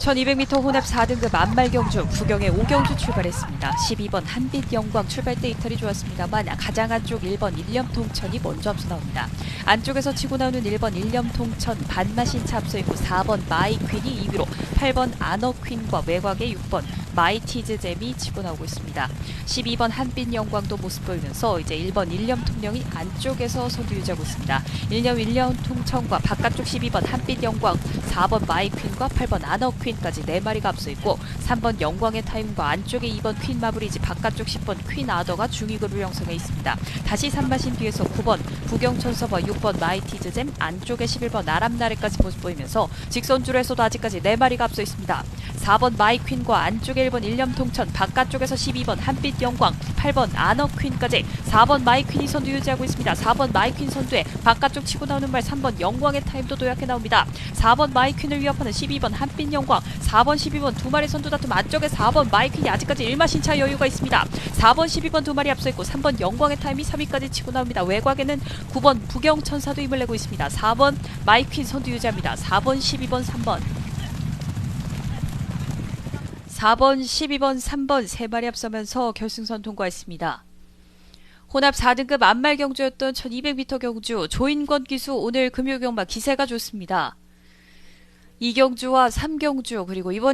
1200m 혼합 4등급 안말경주 구경의 5경주 출발했습니다. 12번 한빛 영광 출발 때 이탈이 좋았습니다만 가장 안쪽 1번 일념통천이 먼저 앞서 나옵니다. 안쪽에서 치고 나오는 1번 일념통천 반마신차 앞서 있고 4번 마이퀸이 2위로 8번 아너퀸과 외곽의 6번 마이티즈 잼이 치고 나오고 있습니다. 12번 한빛 영광도 모습 보이면서 이제 1번 일념 통령이 안쪽에서 선두 유지하고 있습니다. 일념 일념 통천과 바깥쪽 12번 한빛 영광 4번 마이퀸과 8번 아너퀸 까지 4마리가 앞서 있고 3번 영광의 타임과 안쪽에 2번 퀸 마브리지 바깥쪽 10번 퀸 아더가 중위그룹 형성해 있습니다. 다시 3마신 뒤에서 9번 부경천서와 6번 마이티즈잼 안쪽에 11번 아람나레까지 모습 보이면서 직선줄에서도 아직까지 4마리가 앞서 있습니다. 4번 마이퀸과 안쪽에 1번 일념통천 바깥쪽에서 12번 한빛 영광 8번 아너퀸까지 4번 마이퀸이 선두 유지하고 있습니다. 4번 마이퀸 선두에 바깥쪽 치고 나오는 말 3번 영광의 타임도 도약해 나옵니다. 4번 마이퀸을 위협하는 12번 한빛 영광 4번 12번 두 마리 선두 다툼 안쪽에 4번 마이퀸이 아직까지 1마신차 여유가 있습니다. 4번 12번 두 마리 앞서 있고 3번 영광의 타임이 3위까지 치고 나옵니다. 외곽에는 9번 부경천사도 힘을 내고 있습니다. 4번 마이퀸 선두 유지합니다. 4번 12번 3번 4번, 12번, 3번 세 마리 앞서면서 결승선 통과했습니다. 혼합 4등급 안말 경주였던 1200m 경주 조인권 기수 오늘 금요 경마 기세가 좋습니다. 2경주와 3경주 그리고 이번